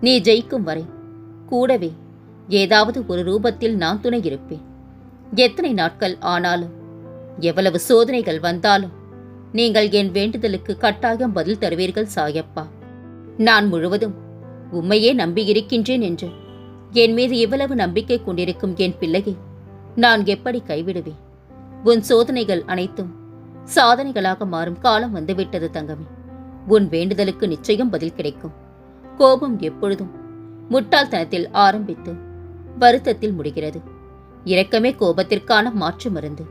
நீ ஜெயிக்கும் வரை கூடவே ஏதாவது ஒரு ரூபத்தில் நான் துணை இருப்பேன். எத்தனை நாட்கள் ஆனாலும் எவ்வளவு சோதனைகள் வந்தாலும் நீங்கள் என் வேண்டுதலுக்கு கட்டாயம் பதில் தருவீர்கள் சாயப்பா. நான் முழுவதும் உம்மையே நம்பியிருக்கின்றேன் என்று என் மீது இவ்வளவு நம்பிக்கை கொண்டிருக்கும் என் பிள்ளையை நான் எப்படி கைவிடுவேன்? உன் சோதனைகள் அனைத்தும் சாதனைகளாக மாறும் காலம் வந்துவிட்டது தங்கமே. உன் வேண்டுதலுக்கு நிச்சயம் பதில் கிடைக்கும். கோபம் எப்பொழுதும் முட்டாள்தனத்தில் ஆரம்பித்து வருத்தத்தில் முடிகிறது. இரக்கமே கோபத்திற்கான மாற்று மருந்து.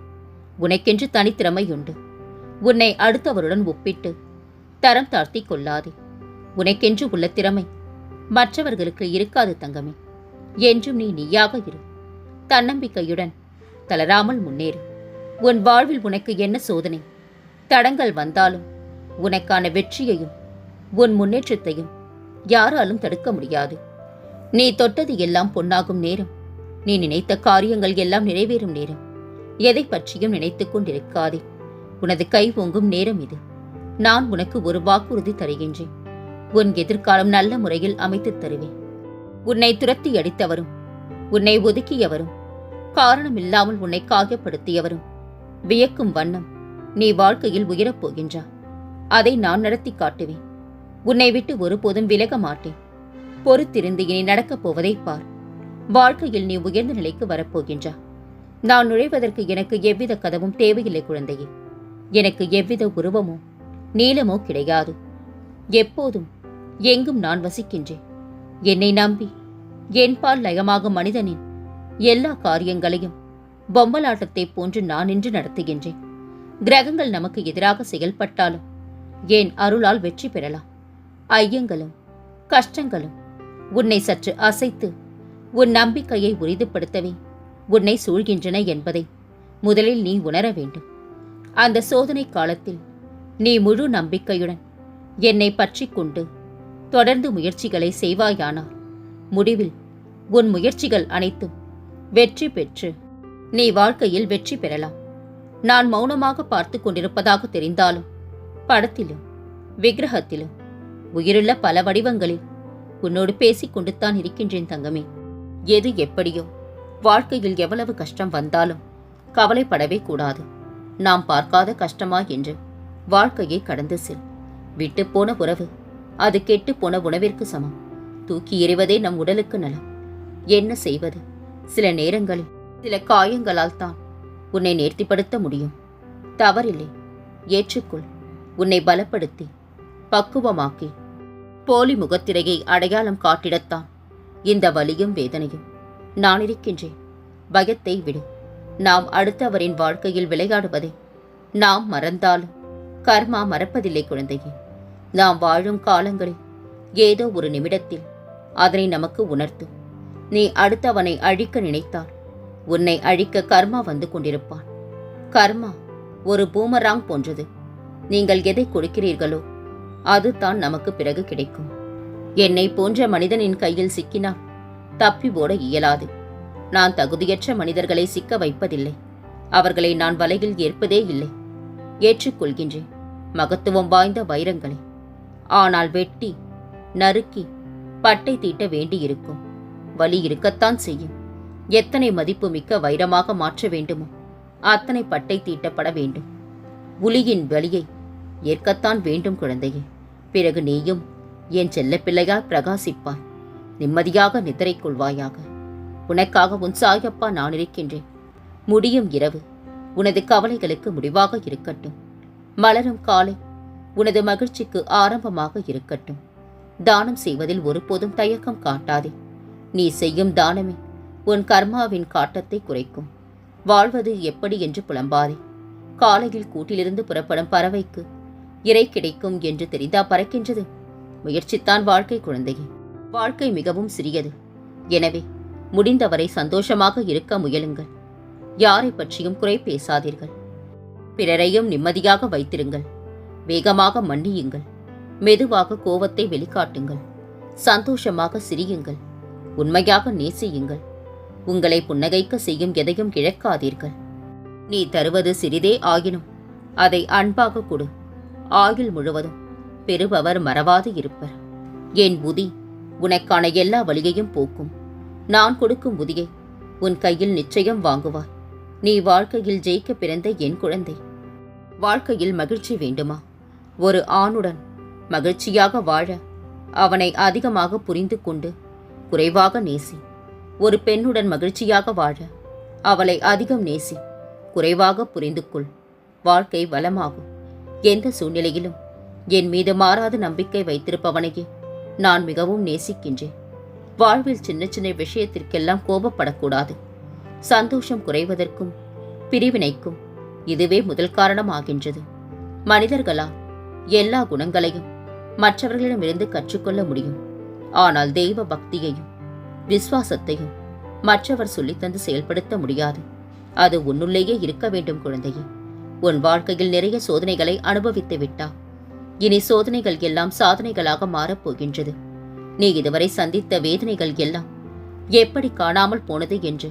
உனக்கென்று தனித்திறமை உண்டு உன்னை அடுத்தவருடன் ஒப்பிட்டு தரம் தாழ்த்தி கொள்ளாதே. உனக்கென்று உள்ள திறமை மற்றவர்களுக்கு இருக்காது தங்கமே. என்றும் நீ நீயாக இரு. தன்னம்பிக்கையுடன் தளராமல் முன்னேறு. உன் வாழ்வில் உனக்கு என்ன சோதனை? தடங்கள் வந்தாலும் உனக்கான வெற்றியையும் உன் முன்னேற்றத்தையும் யாராலும் தடுக்க முடியாது. நீ தொட்டது எல்லாம் பொன்னாகும் நேரம். நீ நினைத்த காரியங்கள் எல்லாம் நிறைவேறும் நேரம். எதை பற்றியும் நினைத்துக் கொண்டிருக்காதே. உனது கை ஓங்கும் நேரம் இது. நான் உனக்கு ஒரு வாக்குறுதி தருகின்றேன். உன் எதிர்காலம் நல்ல முறையில் அமைத்துத் தருவேன். உன்னை துரத்தி அடித்தவரும் உன்னை ஒதுக்கியவரும் காரணமில்லாமல் உன்னை காயப்படுத்தியவரும் வியக்கும் வண்ணம் நீ வாழ்க்கையில் உயரப் போகின்றாய் அதை நான் நடத்தி காட்டுவேன். உன்னை விட்டு ஒருபோதும் விலக மாட்டேன். பொறுத்திருந்து இனி நடக்கப் போவதை பார். வாழ்க்கையில் நீ உயர்ந்த நிலைக்கு வரப்போகின்றா. நான் நுழைவதற்கு எனக்கு எவ்வித கதவும் தேவையில்லை குழந்தையே. எனக்கு எவ்வித உருவமோ நீளமோ கிடையாது. எப்போதும் எங்கும் நான் வசிக்கின்றேன். என்னை நம்பி என்பால் லயமாகும் மனிதனின் எல்லா காரியங்களையும் பொம்மலாட்டத்தைப் போன்று நான் நின்று நடத்துகின்றேன். கிரகங்கள் நமக்கு எதிராக செயல்பட்டாலும் என் அருளால் வெற்றி பெறலாம். ஐயங்களும் கஷ்டங்களும் உன்னை சற்று அசைத்து உன் நம்பிக்கையை உறுதிப்படுத்தவே உன்னை சூழ்கின்றன என்பதை முதலில் நீ உணர வேண்டும். அந்த சோதனை காலத்தில் நீ முழு நம்பிக்கையுடன் என்னை பற்றி கொண்டு தொடர்ந்து முயற்சிகளை செய்வாயானால் முடிவில் உன் முயற்சிகள் அனைத்தும் வெற்றி பெற்று நீ வாழ்க்கையில் வெற்றி பெறலாம். நான் மௌனமாக பார்த்து கொண்டிருப்பதாக தெரிந்தாலும் படத்திலும் விக்கிரகத்திலும் உயிருள்ள பல வடிவங்களில் உன்னோடு பேசிக் கொண்டுத்தான் இருக்கின்றேன் தங்கமே. எது எப்படியோ வாழ்க்கையில் எவ்வளவு கஷ்டம் வந்தாலும் கவலைப்படவே கூடாது. நாம் பார்க்காத கஷ்டமா என்று வாழ்க்கையை கடந்து செல். விட்டு போன உறவு அது கெட்டு போன உணவிற்கு சமம். தூக்கி எறிவதே நம் உடலுக்கு நலம். என்ன செய்வது? சில நேரங்களில் சில காயங்களால் தான் உன்னை நேர்த்திப்படுத்த முடியும். தவறில்லை. ஏற்றுக்கொள். உன்னை பலப்படுத்தி பக்குவமாக்கி போலி முகத்திரையை அடையாளம் காட்டிடத்தான். இந்த வலியும் வேதனையும். நான் இருக்கின்றேன். பயத்தை விடு. நாம் அடுத்தவரின் வாழ்க்கையில் விளையாடுவதை நாம் மறந்தாலும் கர்மா மறப்பதில்லை குழந்தையே. நாம் வாழும் காலங்களில் ஏதோ ஒரு நிமிடத்தில் அதனை நமக்கு உணர்த்தும் நீ அடுத்தவனை அழிக்க நினைத்தால் உன்னை அழிக்க கர்மா வந்து கொண்டிருப்பான். கர்மா ஒரு பூமராங் போன்றது. நீங்கள் எதை கொடுக்கிறீர்களோ அதுதான் நமக்கு பிறகு கிடைக்கும். என்னை போன்ற மனிதனின் கையில் சிக்கினால் தப்பி ஓட இயலாது. நான் தகுதியற்ற மனிதர்களை சிக்க வைப்பதில்லை. அவர்களை நான் வலையில் ஏற்பதே இல்லை. ஏற்றுக்கொள்கின்றேன். மகத்துவம் வாய்ந்த வைரங்களை. ஆனால் வெட்டி நறுக்கி பட்டை தீட்ட வேண்டியிருக்கும். வலி இருக்கத்தான் செய்யும். எத்தனை மதிப்பு மிக்க வைரமாக மாற்ற வேண்டுமோ அத்தனை பட்டை தீட்டப்பட வேண்டும். உலியின் வலியை ஏற்கத்தான் வேண்டும் குழந்தையே. பிறகு நீயும் என் செல்ல பிள்ளையால் பிரகாசிப்பாய். நிம்மதியாக நித்திரை கொள்வாயாக. உனக்காக உன் சாயப்பா நான் இருக்கின்றேன். முடியும் இரவு. உனது கவலைகளுக்கு முடிவாக இருக்கட்டும். மலரும் காலை உனது மகிழ்ச்சிக்கு ஆரம்பமாக இருக்கட்டும். தானம் செய்வதில் ஒருபோதும் தயக்கம் காட்டாதே. நீ செய்யும் தானமே உன் கர்மாவின் காட்டத்தை குறைக்கும். வாழ்வது எப்படி என்று புலம்பாதே. காலையில் கூட்டிலிருந்து புறப்படும் பறவைக்கு இறை கிடைக்கும் என்று தெரிந்தா பறக்கின்றது. முயற்சித்தான் வாழ்க்கை குழந்தையே. வாழ்க்கை மிகவும் சிறியது. எனவே முடிந்தவரை சந்தோஷமாக இருக்க முயலுங்கள். யாரை பற்றியும் குறை பேசாதீர்கள். பிறரையும் நிம்மதியாக வைத்திருங்கள். வேகமாக மன்னியுங்கள். மெதுவாக கோபத்தை வெளிக்காட்டுங்கள். சந்தோஷமாக சிரியுங்கள். உண்மையாக நேசியுங்கள். உங்களை புன்னகைக்க செய்யும் எதையும் இழக்காதீர்கள். நீ தருவது சிறிதே ஆயினும் அதை அன்பாக கொடு. ஆயுள் முழுவதும் பெறுபவர் மறவாது இருப்பர். என் புதி உனக்கான எல்லா வழியையும் போக்கும். நான் கொடுக்கும் புதியை உன் கையில் நிச்சயம் வாங்குவாய். நீ வாழ்க்கையில் ஜெயிக்க பிறந்த என் குழந்தை. வாழ்க்கையில் மகிழ்ச்சி வேண்டுமா? ஒரு ஆணுடன் மகிழ்ச்சியாக வாழ அவனை அதிகமாக புரிந்து கொண்டு குறைவாக நேசி. ஒரு பெண்ணுடன் மகிழ்ச்சியாக வாழ அவளை அதிகம் நேசி. குறைவாக புரிந்து கொள். வாழ்க்கை வளமாகும். எந்த சூழ்நிலையிலும் என் மீது மாறாத நம்பிக்கை வைத்திருப்பவனையே நான் மிகவும் நேசிக்கின்றேன். வாழ்வில் சின்ன சின்ன விஷயத்திற்கெல்லாம் கோபப்படக்கூடாது. சந்தோஷம் குறைவதற்கும் பிரிவினைக்கும் இதுவே முதல் காரணமாகின்றது. மனிதர்களால் எல்லா குணங்களையும் மற்றவர்களிடமிருந்து கற்றுக்கொள்ள முடியும். ஆனால் தெய்வ பக்தியையும் விசுவாசத்தையும் மற்றவர் சொல்லித்தந்து செயல்படுத்த முடியாது. அது உன்னுள்ளேயே இருக்க வேண்டும் குழந்தையே. உன் வாழ்க்கையில் நிறைய சோதனைகளை அனுபவித்து விட்டா. இனி சோதனைகள் எல்லாம் சாதனைகளாக மாறப் போகின்றது. நீ இதுவரை சந்தித்த வேதனைகள் எல்லாம் எப்படி காணாமல் போனது என்று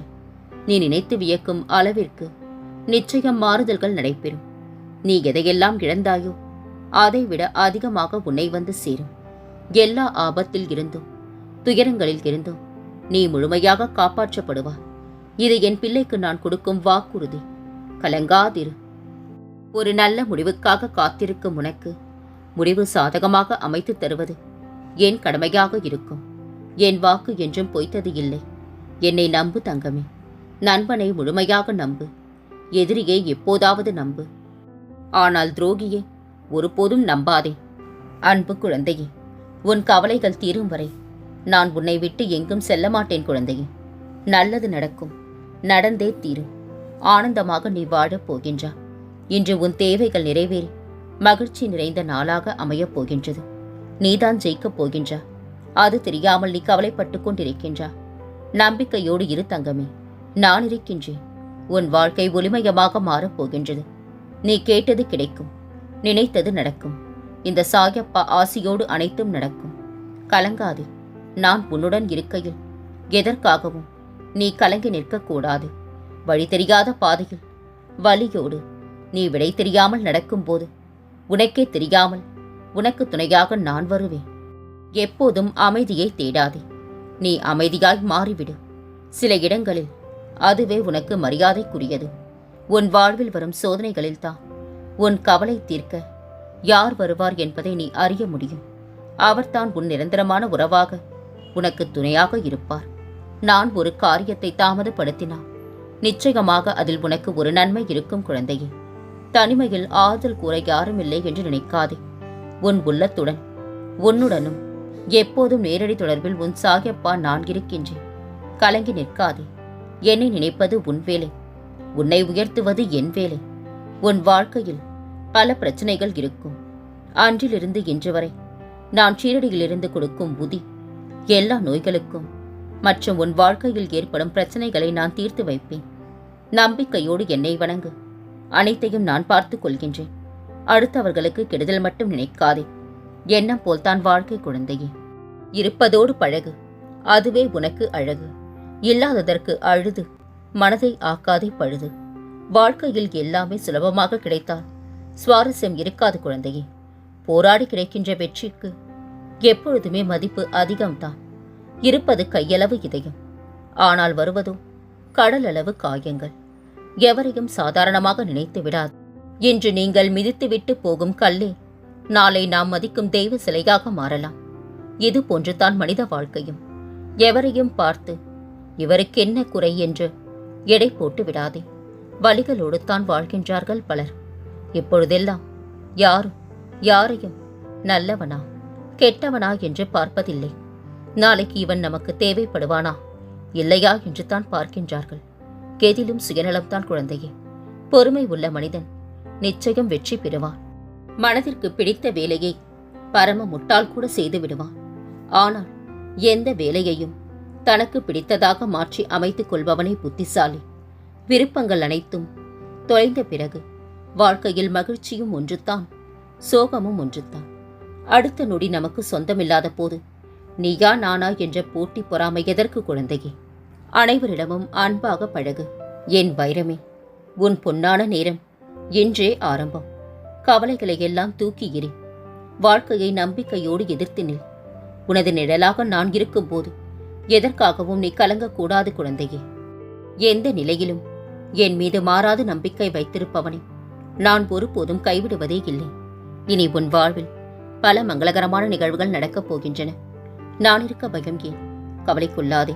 நீ நினைத்து வியக்கும் அளவிற்கு நிச்சயம் மாறுதல்கள் நடைபெறும். நீ எதையெல்லாம் இழந்தாயோ அதைவிட அதிகமாக உன்னை வந்து சேரும். எல்லா ஆபத்தில் இருந்தும் துயரங்களில் இருந்தும் நீ முழுமையாக காப்பாற்றப்படுவாய். இது என் பிள்ளைக்கு நான் கொடுக்கும் வாக்குறுதி. கலங்காதிரு. ஒரு நல்ல முடிவுக்காக காத்திருக்கும் உனக்கு. முடிவு சாதகமாக அமைத்து தருவது என் கடமையாக இருக்கும். என் வாக்கு என்றும் பொய்த்தது இல்லை. என்னை நம்பு தங்கமே. நண்பனை முழுமையாக நம்பு. எதிரியை எப்போதாவது நம்பு. ஆனால் துரோகியை ஒருபோதும் நம்பாதே. அன்பு குழந்தையே உன் கவலைகள் தீரும் வரை நான் உன்னை விட்டு எங்கும் செல்ல மாட்டேன் குழந்தையே. நல்லது நடக்கும். நடந்தே தீரும். ஆனந்தமாக நீ வாழப் போகின்றா. இன்று உன் தேவைகள் நிறைவேறி மகிழ்ச்சி நிறைந்த நாளாக அமையப் போகின்றது. நீதான் ஜெயிக்கப் போகின்றா. அது தெரியாமல் நீ கவலைப்பட்டு கொண்டிருக்கின்றா. நம்பிக்கையோடு இரு தங்கமே. நான் இருக்கின்றேன். உன் வாழ்க்கை ஒளிமயமாக மாறப் போகின்றது. நீ கேட்டது கிடைக்கும். நினைத்தது நடக்கும். இந்த சாயப்பா ஆசியோடு அனைத்தும் நடக்கும். கலங்காதே. நான் உன்னுடன் இருக்கையில் எதற்காகவும் நீ கலங்கி நிற்கக்கூடாது வழி தெரியாத பாதையில் வலியோடு நீ விடை தெரியாமல் நடக்கும்போது உனக்கே தெரியாமல் உனக்கு துணையாக நான் வருவேன். எப்போதும் அமைதியை தேடாதே. நீ அமைதியாய் மாறிவிடு. சில இடங்களில் அதுவே உனக்கு மரியாதைக்குரியது. உன் வாழ்வில் வரும் சோதனைகளில்தான் உன் கவலை தீர்க்க யார் வருவார் என்பதை நீ அறிய முடியும். அவர்தான் உன் நிரந்தரமான உறவாக உனக்கு துணையாக இருப்பார். நான் ஒரு காரியத்தை தாமதப்படுத்தினான் நிச்சயமாக அதில் உனக்கு ஒரு நன்மை இருக்கும் குழந்தையே. தனிமையில் ஆறுதல் கூற யாருமில்லை என்று நினைக்காதே. உன் உள்ளத்துடன் உன்னுடனும் எப்போதும் நேரடி தொடர்பில் உன் சாகியப்பா நான் இருக்கின்றேன். கலங்கி நிற்காதே. என்னை நினைப்பது உன் வேலை. உன்னை உயர்த்துவது என் வேலை. உன் வாழ்க்கையில் பல பிரச்சனைகள் இருக்கும். அன்றிலிருந்து இன்று வரை நான் சீரடியிலிருந்து கொடுக்கும் புதி எல்லா நோய்களுக்கும் மற்றும் உன் வாழ்க்கையில் ஏற்படும் பிரச்சனைகளை நான் தீர்த்து வைப்பேன். நம்பிக்கையோடு என்னை வணங்கு. அனைத்தையும் நான் பார்த்துக் கொள்கின்றேன். அடுத்தவர்களுக்கு கெடுதல் மட்டும் நினைக்காதே. எண்ணம் போல்தான் வாழ்க்கை குழந்தையே. இருப்பதோடு பழகு. அதுவே உனக்கு அழகு. இல்லாததற்கு அழுது. மனதை ஆக்காதே பழுது. வாழ்க்கையில் எல்லாமே சுலபமாக கிடைத்தால் சுவாரஸ்யம் இருக்காது குழந்தையே. போராடி கிடைக்கின்ற வெற்றிக்கு எப்பொழுதுமே மதிப்பு அதிகம்தான். இருப்பது கையளவு இதயம். ஆனால் வருவதோ கடலளவு காயங்கள். எவரையும் சாதாரணமாக நினைத்து விடாது. இன்று நீங்கள் மிதித்துவிட்டு போகும் கல்லே நாளை நாம் மதிக்கும் தெய்வ சிலையாக மாறலாம். இது போன்றுதான் மனித வாழ்க்கையும். எவரையும் பார்த்து இவருக்கென்ன குறை என்று எடை போட்டு விடாதே. வழிகளோடு தான் வாழ்கின்றார்கள் பலர். இப்பொழுதெல்லாம் யாரும் யாரையும் நல்லவனா கெட்டவனா என்று பார்ப்பதில்லை. நாளைக்கு இவன் நமக்கு தேவைப்படுவானா இல்லையா என்று தான் பார்க்கின்றார்கள். கெதிலும் சுயநலம்தான் குழந்தையே. பொறுமை உள்ள மனிதன் நிச்சயம் வெற்றி பெறுவான். மனதிற்கு பிடித்த வேலையை பரம முட்டால் கூட செய்து விடுவான். ஆனால் எந்த வேலையையும் தனக்கு பிடித்ததாக மாற்றி அமைத்துக் கொள்பவனே புத்திசாலி. விருப்பங்கள் அனைத்தும் தொலைந்த பிறகு வாழ்க்கையில் மகிழ்ச்சியும் ஒன்றுதான் சோகமும் ஒன்றுதான். அடுத்த நொடி நமக்கு சொந்தமில்லாத போது நீயா நானா என்ற போட்டி பொறாமை எதற்கு குழந்தையே? அனைவரிடமும் அன்பாக பழகு. என் வைரமே உன் பொன்னான நேரம் இன்றே ஆரம்பம். கவலைகளை எல்லாம் தூக்கி எறி வாழ்க்கையை நம்பிக்கையோடு எதிர்த்து நில். உனது நிழலாக நான் இருக்கும்போது எதற்காகவும் நீ கலங்கக்கூடாது குழந்தையே. எந்த நிலையிலும் என் மீது மாறாது நம்பிக்கை வைத்திருப்பவனை நான் ஒருபோதும் கைவிடுவதே இல்லை. இனி உன் வாழ்வில் பல மங்களகரமான நிகழ்வுகள் நடக்கப் போகின்றன. நான் இருக்க பயம் ஏன்? கவலைக்குள்ளாதே.